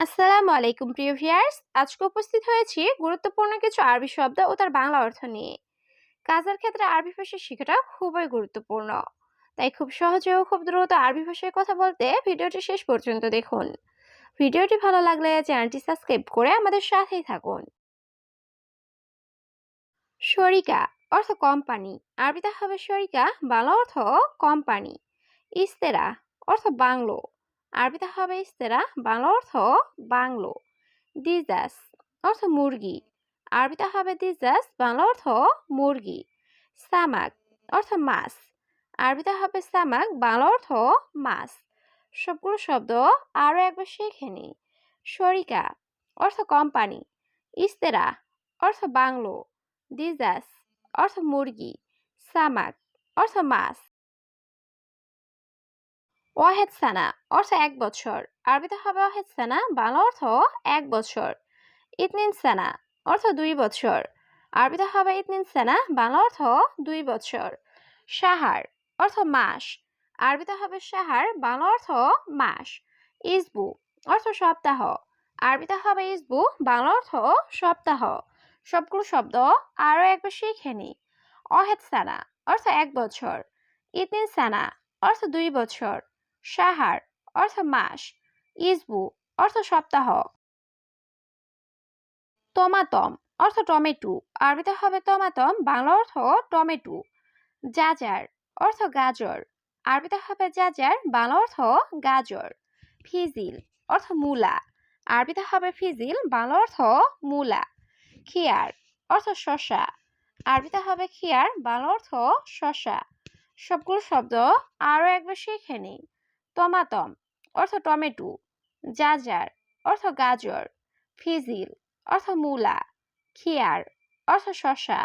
আসসালামু আলাইকুম, প্রিয় ভিউয়ার্স। আজকে উপস্থিত হয়েছি গুরুত্বপূর্ণ কিছু আরবি শব্দ ও তার বাংলা অর্থ নিয়ে। কাজের ক্ষেত্রে আরবি ভাষা শেখাটা খুবই গুরুত্বপূর্ণ। তাই খুব সহজে ও খুব দ্রুত আরবি ভাষায় কথা বলতে ভিডিওটি শেষ পর্যন্ত দেখুন। ভিডিওটি ভালো লাগলে চ্যানেলটি সাবস্ক্রাইব করে আমাদের সাথেই থাকুন। শরিকা অর্থ কোম্পানি। আরবিতে হবে শরিকা, বাংলা অর্থ কোম্পানি। ইস্তেরা অর্থ বাংলো। আরবিতে হবে ইস্তেরা বাংলা অর্থ বাংলো। দিজাস অর্থ মুরগি। আরবিতে হবে দিজাস বাংলা অর্থ মুরগি। সামাক অর্থ মাছ। আরবিতে হবে সামাক বাংলা অর্থ মাছ। সবগুলো শব্দ আরও একবার শিখে নিই। শরিকা অর্থ কোম্পানি ইস্তেরা, অর্থ বাংলো। দিজাস অর্থ মুরগি। সামাক অর্থ মাছ। ওয়াহেদ সানা, অর্থ এক বছর। আরবিতে হবে ওয়াহেদ সানা, বাংলা অর্থ এক বছর। ইতনিন সানা, অর্থ দুই বছর। আরবিতে হবে ইতনিন সানা, বাংলা অর্থ দুই বছর। সাহার অর্থ মাস। আরবিতে হবে সাহার বাংলা অর্থ মাস। ইসবু, অর্থ সপ্তাহ। আরবিতে হবে ইসবু, বাংলা অর্থ সপ্তাহ। সবগুলো শব্দ আরও একবার শিখে নিই অহেদ সানা, অর্থ এক বছর। ইতিন সানা, অর্থ দুই বছর। সাহার অর্থ মাস, ইসবু অর্থ সপ্তাহ। টমাটম অর্থ টমেটো, আরবিতে হবে টমাটম বাংলা অর্থ টমেটো। জাজার অর্থ গাজর, আরবিতে হবে জাজার, বাংলা অর্থ গাজর। ফিজিল অর্থ মূলা, আরবিতে হবে ফিজিল, বাংলা অর্থ মূলা। খিয়ার অর্থ শশা আরবিতে হবে খিয়ার, বাংলা অর্থ শশা সবগুলো শব্দ আরও একবার শিখে নিই। টমাটম, অর্থ টমেটো জাজার অর্থ গাজর, ফিজিল, অর্থ মূলা খিয়ার অর্থ শশা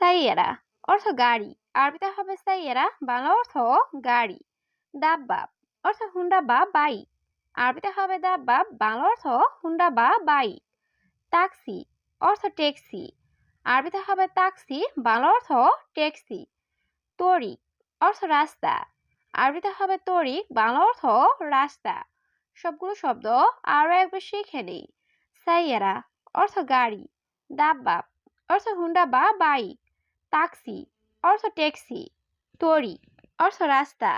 সাইয়েরা, অর্থ গাড়ি, আরবিতে হবে সাইয়েরা, বাংলা অর্থ গাড়ি। দাব্বাব, অর্থ হুন্ডা বা বাইক, আরবিতে হবে দাব্বাব, বাংলা অর্থ হুন্ডা বা বাইক। তাক্সি অর্থ ট্যাক্সি, আরবিতে হবে তাক্সি বাংলা অর্থ ট্যাক্সি। তরিক, অর্থ রাস্তা। আরবিতে হবে তরিক বাংলা অর্থ রাস্তা। সবগুলো শব্দ আরও একবার শিখে নিই। সাইয়েরা, অর্থ গাড়ি। দাব্বাব অর্থ হুন্ডা বা বাইক। তাক্সি, অর্থ ট্যাক্সি। তরি অর্থ রাস্তা।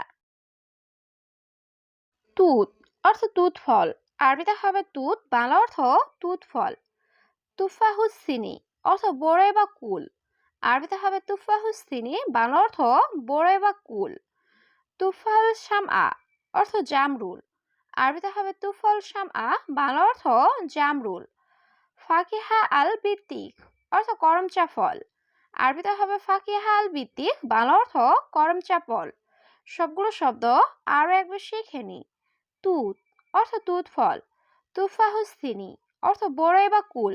তুত, অর্থ তুত ফল আরবিতে হবে তুত, বাংলা অর্থ তুত ফল তুফাহুসিনি, অর্থ বড়ই বা কুল। আরবিতে হবে তুফাহুসিনি, বাংলা অর্থ বড়ই বা কুল। তুফাল শামআ অর্থ জামরুল। আরবিতে হবে তুফল শামআ বাংলা অর্থ জামরুল। ফাকিহা আল বিত্তিক, অর্থ করমচা ফল। আরবিতে হবে ফাকিহা আল বিত্তিক, বাংলা অর্থ করমচা ফল। সবগুলো শব্দ আরও একবার শিখে নিই তুত, অর্থ তুত ফল। তুফাহুসিনি, অর্থ বড়ই বা কুল।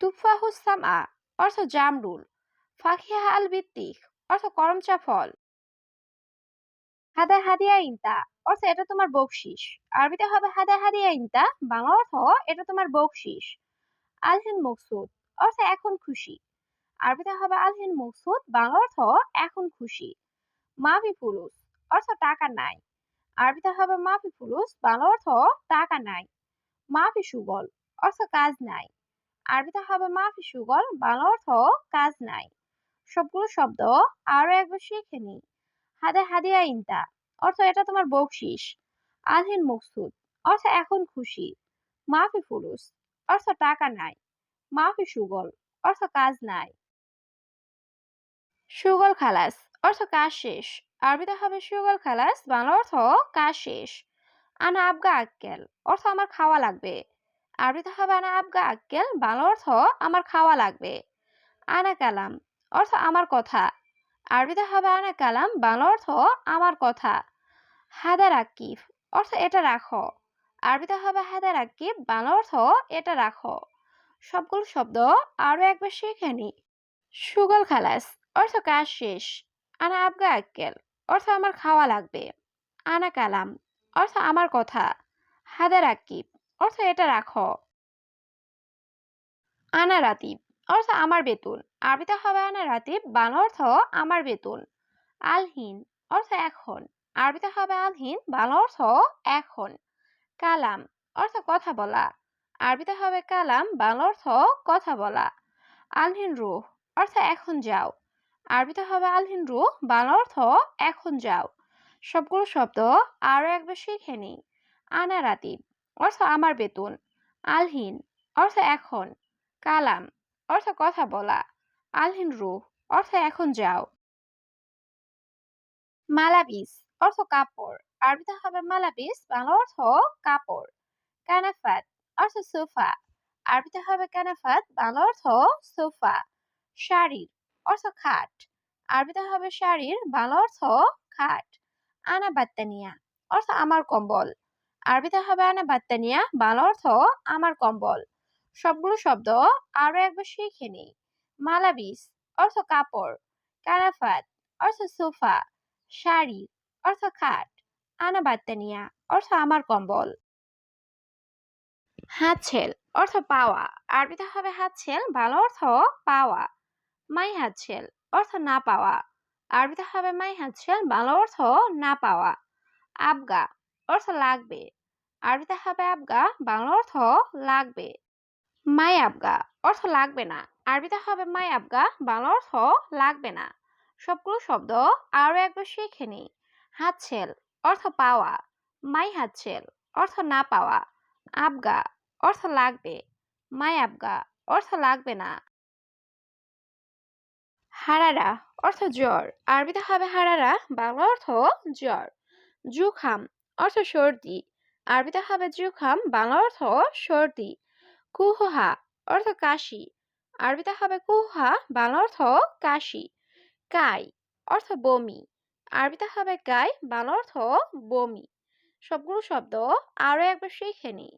তুফাহুসামা অর্থ জামরুল। ফাকিহা আল বিত্তিক, অর্থ করমচা ফল। হাদা হাদিয়া ইনতা, অর্থ এটা তোমার বকশিস। আরবিতে হবে হাদা হাদিয়া ইনতা, বাংলা অর্থ এটা তোমার বকশিস। আলহিন মকসুদ, অর্থ এখন খুশি। আরবিতে হবে আলহিন মকসুদ, বাংলা অর্থ এখন খুশি। মাফি ফুলুস অর্থ টাকা নাই। আরবিতে হবে মাফি ফুলুস বাংলা অর্থ টাকা নাই। মাফি সুগল, অর্থ কাজ নাই। আরবিতে হবে মাফি সুগল, বাংলা অর্থ কাজ নাই। সবগুলো শব্দ আরও একবার শিখে নিই। হাদা হাদিয়া ইনতা অর্থ এটা তোমার বকশিস। আলহিন মকসুদ, অর্থ এখন খুশি। মাফি ফুলুস, অর্থ টাকা নাই। মাফি সুগল, অর্থ কাজ নাই। সুগল খালাস, অর্থ কাজ শেষ। আরবিতে হবে সুগল খালাস, বাংলা অর্থ কাজ শেষ। আনা আবগা আক্কেল, অর্থ আমার খাওয়া লাগবে। আরবিতে হবে আনা আবগা আক্কেল, বাংলা অর্থ আমার খাওয়া লাগবে। আনা কালাম, অর্থ আমার কথা। আরবিতে হবে আনা কালাম, বাংলা অর্থ আমার কথা। হাদার আকিফ অর্থ এটা রাখো। আরবিতে হবে হাদার আকিফ বাংলা অর্থ এটা রাখো। সবগুলো শব্দ আরও একবার শিখে নি। সুগল খালাস, অর্থ কাজ শেষ। আনা আবগা আক্কেল, অর্থ আমার খাওয়া লাগবে। আনা কালাম, অর্থ আমার কথা। হাদার আকিব, অর্থ এটা রাখো। আনা রাতিব অর্থ আমার বেতন। আরবিতে হবে আনা রাতিব বাংলা অর্থ আমার বেতন। আলহিন, অর্থ এখন। আরবিতে হবে আলহিন, বাংলা অর্থ এখন। কালাম, অর্থ কথা বলা। আরবিতে হবে কালাম, বাংলা অর্থ কথা বলা। আলহিন রুহ, অর্থ এখন যাও। আরবিতে হবে আলহিন রুহ, বাংলা অর্থ এখন যাও। সবগুলো শব্দ আরও একবার শিখে নিই। আনা রাতিব অর্থ আমার বেতন। আলহিন, অর্থ এখন। কালাম অর্থ কথা বলা। আলহিন রুহ, অর্থ এখন যাও। মালাবিস, অর্থ কাপড়। আরবিতে হবে মালাবিস, বাংলা অর্থ কাপড়। কানাফাত, অর্থ সোফা। আরবিতে হবে কানাফাত, বাংলা অর্থ সোফা। শাড়ির, অর্থ খাট। আরবিতে হবে শাড়ির, বাংলা অর্থ খাট। আনা বাত্তানিয়া অর্থ আমার কম্বল। আরবিতে হবে আনা বাত্তানিয়া বাংলা অর্থ আমার কম্বল। সবগুলো শব্দ আরও একবার শিখে নেই। মালাবিস, অর্থ কাপড়। কারাফাত, অর্থ সোফা। শাড়ি, অর্থ খাট। আনা বাত্তানিয়া অর্থ আমার কম্বল। হাতছেল, অর্থ পাওয়া। আরবিতে হবে হাতছেল, ভালো অর্থ পাওয়া। মাই হাতছেল, অর্থ না পাওয়া। আরবিতে হবে মাই হাতছেল, ভালো অর্থ না পাওয়া। আবগা, অর্থ লাগবে। আরবিতে হবে আবগা বাংলা অর্থ লাগবে। মাই আবগা অর্থ লাগবে না। আরবিতে হবে মাই আবগা, বাংলা অর্থ লাগবে না। সবগুলো শব্দ আরও একবার শিখে নিই। হাতছেল, অর্থ পাওয়া। মাই হাতছেল, অর্থ না পাওয়া। আবগা, অর্থ লাগবে। মাই আবগা, অর্থ লাগবে না। হারারা, অর্থ জ্বর। আরবিতে হবে হারারা, বাংলা অর্থ জ্বর। জুখাম, অর্থ সর্দি। আরবিতে হবে জুখাম, বাংলা অর্থ সর্দি। কুহা অর্থ কাশি। আরবিতে হবে কুহা বাংলা অর্থ কাশি। কাই অর্থ বমি। আরবিতে হবে কাই বাংলা অর্থ বমি। সবগুলো শব্দ আরও একবার শিখে নি।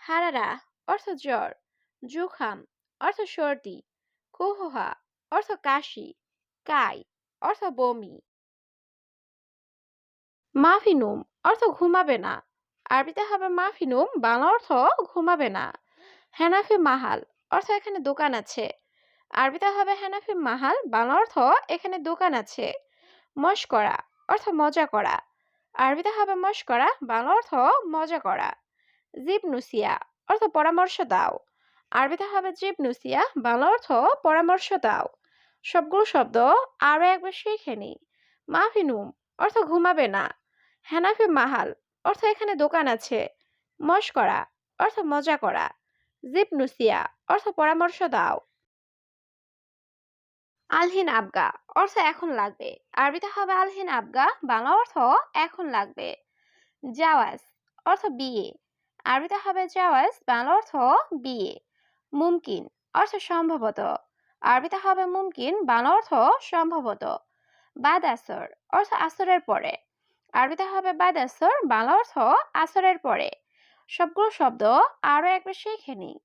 হারারা অর্থ জ্বর। জুখাম অর্থ সর্দি। কুহা অর্থ কাশি। কাই অর্থ বমি। মাফিনুম অর্থ ঘুমাবে না। আরবিতে হবে মাফিনুম, বাংলা অর্থ ঘুমাবে না। হেনাফি মাহাল অর্থ এখানে দোকান আছে। আরবিতে হবে হেনাফি মাহাল, বাংলা অর্থ এখানে দোকান আছে। মশ করা অর্থ মজা করা। আরবিতে হবে মশ করা বাংলা অর্থ মজা করা। জিব নুসিয়া অর্থ পরামর্শ দাও। আরবিতে হবে জিব নুসিয়া বাংলা অর্থ পরামর্শ দাও। সবগুলো শব্দ আরও একবার শিখে নি মাফিনুম অর্থ ঘুমাবে না। হেনাফি মাহাল অর্থ এখানে দোকান আছে। মশ করা অর্থ মজা করা। জিপ নুসিয়া, অর্থ পরামর্শ দাও। আলহিন আবগা, অর্থ এখন লাগবে। আরবিতে হবে আলহিন আবগা, বাংলা অর্থ এখন লাগবে। জাওয়াজ, অর্থ বিয়ে। আরবিতে হবে জাওয়াজ, বাংলা অর্থ বিয়ে। মুমকিন, অর্থ সম্ভবত। আরবিতে হবে মুমকিন, বাংলা অর্থ সম্ভবত। বাদ আসর অর্থ আসরের পরে। আরবিতে হবে বাদ আসর বাংলা অর্থ আসরের পরে। সবগুলো শব্দ আরও একবার শিখে নিই।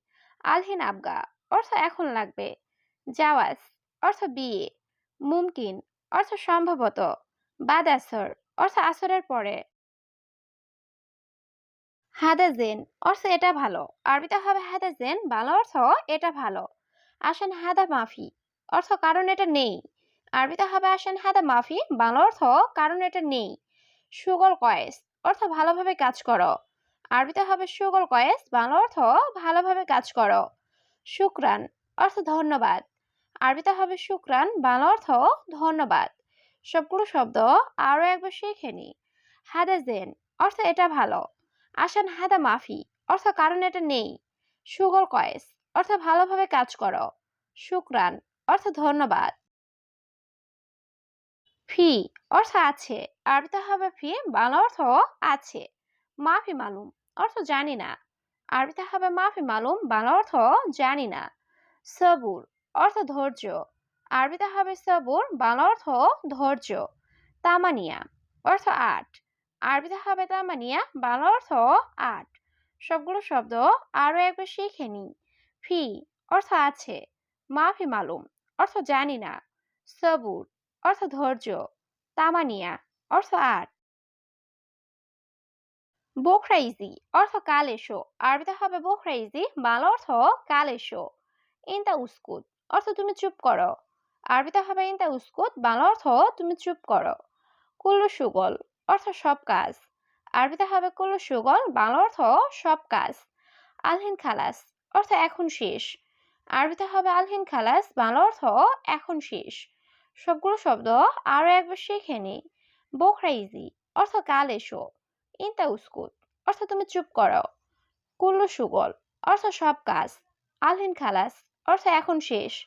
আলহিন আবগা, অর্থ এখন লাগবে। জাওয়াজ, অর্থ বিয়ে। মুমকিন, অর্থ সম্ভবত। বাদ আসর অর্থ আসরের পরে। হাদাজেন, অর্থ এটা ভালো। আরবিতে হবে হাদাজেন ভালো অর্থ এটা ভালো। আসেন হাদা মাফি, অর্থ কারণ এটা নেই। আরবিতে হবে আসেন হাদা মাফি, বাংলা অর্থ কারণ এটা নেই। সুগল কয়েস, অর্থ ভালোভাবে কাজ করো। আরবিতে হবে সুগল কয়েস, বাংলা অর্থ ভালোভাবে কাজ করো। শুক্রান, অর্থ ধন্যবাদ। আরবিতে হবে শুক্রান, বাংলা অর্থ ধন্যবাদ। সবগুলো শব্দ আরও একবার শিখে নি। হাদাজেন, অর্থ এটা ভালো। আসান হাদা মাফি, অর্থ কারণ এটা নেই। সুগল কয়েস, অর্থ ভালোভাবে কাজ করো। শুক্রান, অর্থ ধন্যবাদ। ফি, অর্থ আছে। আরবিতে হবে ফি, বাংলা অর্থ আছে। মাফি মালুম, অর্থ জানি না। আরবিতে হবে মাফি মালুম, বাংলা অর্থ জানি না। সবুর, অর্থ ধৈর্য। আরবিতে হবে সবুর, বাংলা অর্থ ধৈর্য। তামানিয়া, অর্থ আট। আরবিতে হবে তামানিয়া, বাংলা অর্থ আট। সবগুলো শব্দ আরও একবার শিখে নি ফি, অর্থ আছে। মাফি মালুম, অর্থ জানি না। সবুর, অর্থ ধৈর্য। তামানিয়া, অর্থ আট। বোখরাইজি অর্থ কাল এসো। আরবিতে হবে বোখরাইজি বাংলা অর্থ কাল এসো। ইনতা উস্কুত, অর্থ তুমি চুপ করো। আরবিতে হবে ইনতা উস্কুত, বাংলা অর্থ তুমি চুপ করো। কুল্লু সুগল, অর্থ সব কাজ। আরবিতে হবে কুল্লু সুগল, বাংলা অর্থ সব কাজ। আলহিন খালাস, অর্থ এখন শেষ। আরবিতে হবে আলহিন খালাস, বাংলা অর্থ এখন শেষ। সবগুলো শব্দ আরও একবার শিখে নিই। বোখরাইজি অর্থ কাল এসো। ইন্তা উস্কুত অর্থ তুমি চুপ করো কুল্লু সুগল অর্থ সব কাজ। আলহিন খালাস অর্থ এখন শেষ।